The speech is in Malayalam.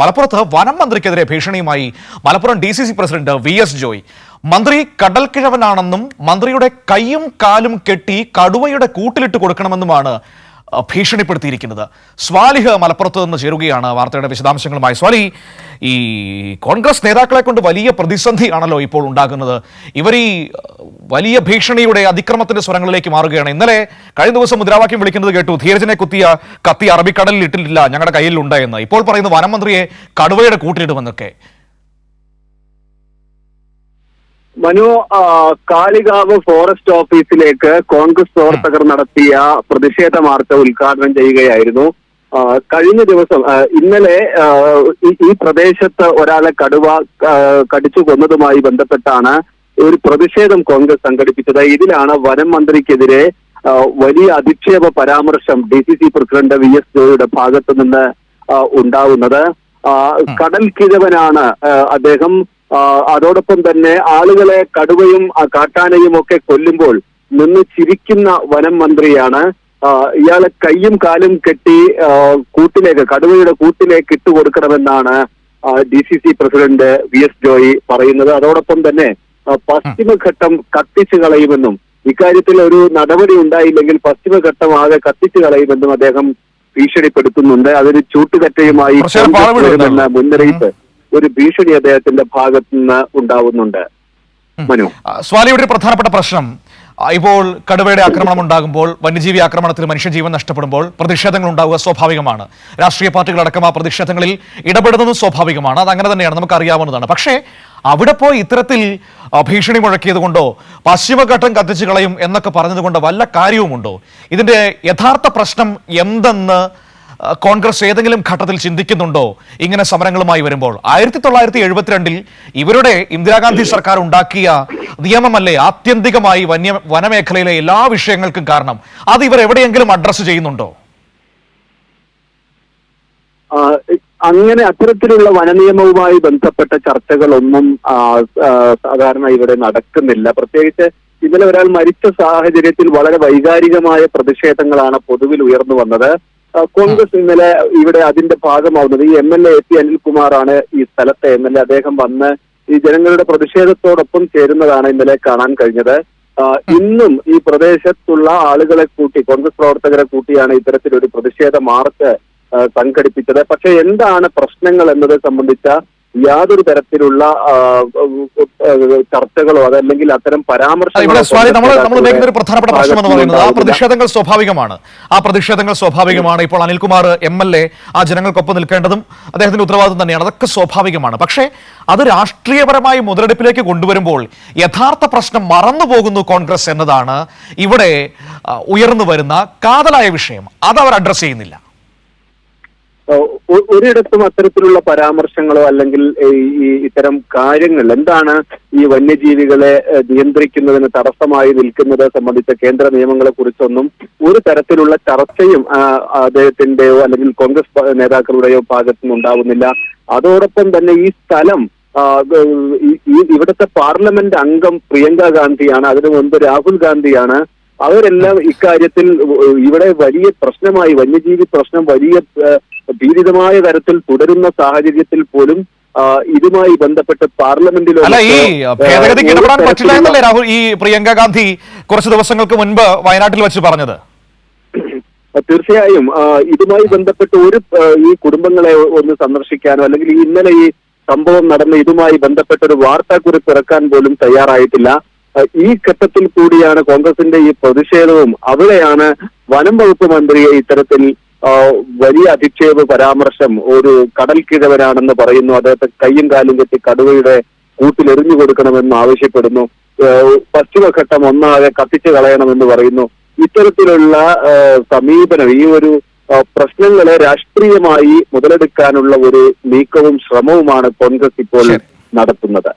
മലപ്പുറത്ത് വനം മന്ത്രിക്കെതിരെ ഭീഷണിയുമായി Malappuram D C C president V S Joy. മന്ത്രി കടൽക്കിഴവനാണെന്നും മന്ത്രിയുടെ കൈയും കാലും കെട്ടി കടുവയുടെ കൂട്ടിലിട്ട് കൊടുക്കണമെന്നുമാണ് ഭീഷണിപ്പെടുത്തിയിരിക്കുന്നത്. സ്വാലിഹ് മലപ്പുറത്ത് നിന്ന് ചേരുകയാണ് വാർത്തയുടെ വിശദാംശങ്ങളുമായി. സ്വാലി ഈ കോൺഗ്രസ് നേതാക്കളെ കൊണ്ട് വലിയ പ്രതിസന്ധിയാണല്ലോ ഇപ്പോൾ ഉണ്ടാകുന്നത്. ഇവർ ഈ വലിയ ഭീഷണിയുടെ അതിക്രമത്തിന്റെ സ്വരങ്ങളിലേക്ക് മാറുകയാണ്. ഇന്നലെ കഴിഞ്ഞ ദിവസം മുദ്രാവാക്യം വിളിക്കുന്നത് കേട്ടു. ധീരജനെ കുത്തിയ കത്തി അറബിക്കടലിൽ ഇട്ടിട്ടില്ല ഞങ്ങളുടെ കയ്യിലുണ്ട് എന്ന്. ഇപ്പോൾ പറയുന്ന വനമന്ത്രിയെ കടുവയുടെ കൂട്ടിലിടുമെന്നൊക്കെ. മനു കാളികാവ് ഫോറസ്റ്റ് ഓഫീസിലേക്ക് കോൺഗ്രസ് പ്രവർത്തകർ നടത്തിയ പ്രതിഷേധ മാർച്ച് ഉദ്ഘാടനം ചെയ്യുകയായിരുന്നു. കഴിഞ്ഞ ദിവസം ഇന്നലെ ഈ പ്രദേശത്ത് ഒരാളെ കടുവ കടിച്ചു കൊന്നതുമായി ബന്ധപ്പെട്ടാണ് ഒരു പ്രതിഷേധം കോൺഗ്രസ് സംഘടിപ്പിച്ചത്. ഇതിലാണ് വനം മന്ത്രിക്കെതിരെ വലിയ അധിക്ഷേപ പരാമർശം D C C president V S ജോയുടെ ഭാഗത്തു നിന്ന് ഉണ്ടാവുന്നത്. കടൽ കിഴവനാണ് അദ്ദേഹം അതോടൊപ്പം തന്നെ ആളുകളെ കടുവയും കാട്ടാനയും ഒക്കെ കൊല്ലുമ്പോൾ നിന്ന് ചിരിക്കുന്ന വനം മന്ത്രിയാണ്. ഇയാളെ കൈയും കാലും കെട്ടി കൂട്ടിലേക്ക് കടുവയുടെ കൂട്ടിലേക്ക് ഇട്ടുകൊടുക്കണമെന്നാണ് D C C president V S Joy പറയുന്നത്. അതോടൊപ്പം തന്നെ പശ്ചിമഘട്ടം കത്തിച്ചു കളയുമെന്നും ഇക്കാര്യത്തിൽ ഒരു നടപടി ഉണ്ടായില്ലെങ്കിൽ പശ്ചിമഘട്ടം ആകെ കത്തിച്ചു കളയുമെന്നും അദ്ദേഹം ഭീഷണിപ്പെടുത്തുന്നുണ്ട്. അതിന് ചൂട്ടുകറ്റയുമായി. വരുമെന്ന മുന്നറിയിപ്പ് ഒരു ഭീഷണി അദ്ദേഹത്തിന്റെ ഭാഗത്തുനിന്ന് ഉണ്ടാവുന്നുണ്ട്. മനു. സ്വാലിയുടെ ഒരു പ്രധാനപ്പെട്ട പ്രശ്നം. ഇപ്പോൾ കടുവയുടെ ആക്രമണം ഉണ്ടാകുമ്പോൾ വന്യജീവി ആക്രമണത്തിൽ മനുഷ്യജീവൻ നഷ്ടപ്പെടുമ്പോൾ പ്രതിഷേധങ്ങൾ ഉണ്ടാവുക സ്വാഭാവികമാണ്. രാഷ്ട്രീയ പാർട്ടികളടക്കം ആ പ്രതിഷേധങ്ങളിൽ ഇടപെടുന്നതും സ്വാഭാവികമാണ്. അത് അങ്ങനെ തന്നെയാണ് നമുക്ക് അറിയാവുന്നതാണ് പക്ഷേ അവിടെ പോയി ഇത്തരത്തിൽ ഭീഷണി മുഴക്കിയത് കൊണ്ടോ പശ്ചിമഘട്ടം കത്തിച്ചു കളയും എന്നൊക്കെ പറഞ്ഞതുകൊണ്ട് വല്ല കാര്യവുമുണ്ടോ? ഇതിന്റെ യഥാർത്ഥ പ്രശ്നം എന്തെന്ന് കോൺഗ്രസ് ഏതെങ്കിലും ഘട്ടത്തിൽ ചിന്തിക്കുന്നുണ്ടോ? ഇങ്ങനെ സമരങ്ങളുമായി വരുമ്പോൾ. ആയിരത്തി തൊള്ളായിരത്തി എഴുപത്തിരണ്ടിൽ ഇവരുടെ ഇന്ദിരാഗാന്ധി സർക്കാർ ഉണ്ടാക്കിയ നിയമമല്ലേ ആത്യന്തികമായി വന്യ വനമേഖലയിലെ എല്ലാ വിഷയങ്ങൾക്കും കാരണം? അത് ഇവർ എവിടെയെങ്കിലും അഡ്രസ്സ് ചെയ്യുന്നുണ്ടോ? അങ്ങനെ അത്തരത്തിലുള്ള വനനിയമവുമായി ബന്ധപ്പെട്ട ചർച്ചകളൊന്നും സാധാരണ ഇവിടെ നടക്കുന്നില്ല. പ്രത്യേകിച്ച് ഇന്നലെ ഒരാൾ മരിച്ച സാഹചര്യത്തിൽ വളരെ വൈകാരികമായ പ്രതിഷേധങ്ങളാണ് പൊതുവിൽ ഉയർന്നു വന്നത്. കോൺഗ്രസ് ഇന്നലെ ഇവിടെ അതിന്റെ ഭാഗമാവുന്നത് ഈ എം എൽ എ പി അനിൽകുമാറാണ് ഈ സ്ഥലത്തെ എം എൽ എ അദ്ദേഹം വന്ന് ഈ ജനങ്ങളുടെ പ്രതിഷേധത്തോടൊപ്പം ചേരുന്നതാണ് ഇന്നലെ കാണാൻ കഴിഞ്ഞത്. ഇന്നും ഈ പ്രദേശത്തുള്ള ആളുകളെ കൂട്ടി കോൺഗ്രസ് പ്രവർത്തകരെ കൂട്ടിയാണ് ഇത്തരത്തിലൊരു പ്രതിഷേധ മാർച്ച് സംഘടിപ്പിച്ചത്. പക്ഷെ എന്താണ് പ്രശ്നങ്ങൾ എന്നത് സംബന്ധിച്ച യാതൊരു തരത്തിലുള്ള ചർച്ചകളോ അതല്ലെങ്കിൽ അത്തരം പരാമർശങ്ങൾ നമ്മൾ ഒരു പ്രധാനപ്പെട്ട പ്രശ്നം എന്ന് പറയുന്നത് ആ. പ്രതിഷേധങ്ങൾ സ്വാഭാവികമാണ്. ആ പ്രതിഷേധങ്ങൾ സ്വാഭാവികമാണ്. ഇപ്പോൾ അനിൽകുമാർ എം എൽ എ ആ ജനങ്ങൾക്കൊപ്പം നിൽക്കേണ്ടതും അദ്ദേഹത്തിന്റെ ഉത്തരവാദിത്വം തന്നെയാണ്. അതൊക്കെ സ്വാഭാവികമാണ്. പക്ഷേ അത് രാഷ്ട്രീയപരമായി മുതലെടുപ്പിലേക്ക് കൊണ്ടുവരുമ്പോൾ യഥാർത്ഥ പ്രശ്നം മറന്നു പോകുന്നു കോൺഗ്രസ് എന്നതാണ് ഇവിടെ ഉയർന്നു വരുന്ന കാതലായ വിഷയം. അത് അവർ അഡ്രസ് ചെയ്യുന്നില്ല. ഒരിടത്തും അത്തരത്തിലുള്ള പരാമർശങ്ങളോ അല്ലെങ്കിൽ ഈ ഇത്തരം കാര്യങ്ങൾ എന്താണ് ഈ വന്യജീവികളെ നിയന്ത്രിക്കുന്നതിന് തടസ്സമായി നിൽക്കുന്നത് സംബന്ധിച്ച കേന്ദ്ര നിയമങ്ങളെ കുറിച്ചൊന്നും ഒരു തരത്തിലുള്ള ചർച്ചയും അദ്ദേഹത്തിന്റെയോ അല്ലെങ്കിൽ കോൺഗ്രസ് നേതാക്കളുടെയോ ഭാഗത്തു നിന്നുണ്ടാവുന്നില്ല അതോടൊപ്പം തന്നെ ഈ സ്ഥലം ഇവിടുത്തെ പാർലമെന്റ് അംഗം പ്രിയങ്ക ഗാന്ധിയാണ് അതിനു മുൻപ് രാഹുൽ ഗാന്ധിയാണ് അവരെല്ലാം ഇക്കാര്യത്തിൽ ഇവിടെ വലിയ പ്രശ്നമായി വന്യജീവി പ്രശ്നം വലിയ ഭീതിതമായ തരത്തിൽ തുടരുന്ന സാഹചര്യത്തിൽ പോലും ഇതുമായി ബന്ധപ്പെട്ട് പാർലമെന്റിലോ അല്ല ഈ ഭേദഗതിക്ക് ഇടപെടാൻ പറ്റില്ല എന്നല്ലേ രാഹുൽ ഈ പ്രിയങ്ക ഗാന്ധി കുറച്ച് ദിവസങ്ങൾക്ക് മുൻപ് വയനാട്ടിൽ വെച്ച് പറഞ്ഞത്? തീർച്ചയായും. ഇതുമായി ബന്ധപ്പെട്ട് ഒരു ഈ കുടുംബങ്ങളെ ഒന്ന് സന്ദർശിക്കാനോ അല്ലെങ്കിൽ ഇന്നലെ ഈ സംഭവം നടന്ന ഇതുമായി ബന്ധപ്പെട്ട ഒരു വാർത്താക്കുറിപ്പ് ഇറക്കാൻ പോലും തയ്യാറായിട്ടില്ല. ഈ ഘട്ടത്തിൽ കൂടിയാണ് കോൺഗ്രസിന്റെ ഈ പ്രതിഷേധവും. അവിടെയാണ് വനം വകുപ്പ് മന്ത്രിയെ ഇത്തരത്തിൽ വലിയ അധിക്ഷേപ പരാമർശം ഒരു കടൽ കിഴവനാണെന്ന് പറയുന്നു. അദ്ദേഹത്തെ കയ്യും കാലും കെട്ടി കടുവയുടെ കൂട്ടിൽ എറിഞ്ഞു കൊടുക്കണമെന്ന് ആവശ്യപ്പെടുന്നു. പശ്ചിമഘട്ടം ഒന്നാകെ കത്തിച്ചു കളയണമെന്ന് പറയുന്നു. ഇത്തരത്തിലുള്ള സമീപനം ഈ ഒരു പ്രശ്നങ്ങളെ രാഷ്ട്രീയമായി മുതലെടുക്കാനുള്ള ഒരു നീക്കവും ശ്രമവുമാണ് കോൺഗ്രസ് ഇപ്പോൾ നടത്തുന്നത്.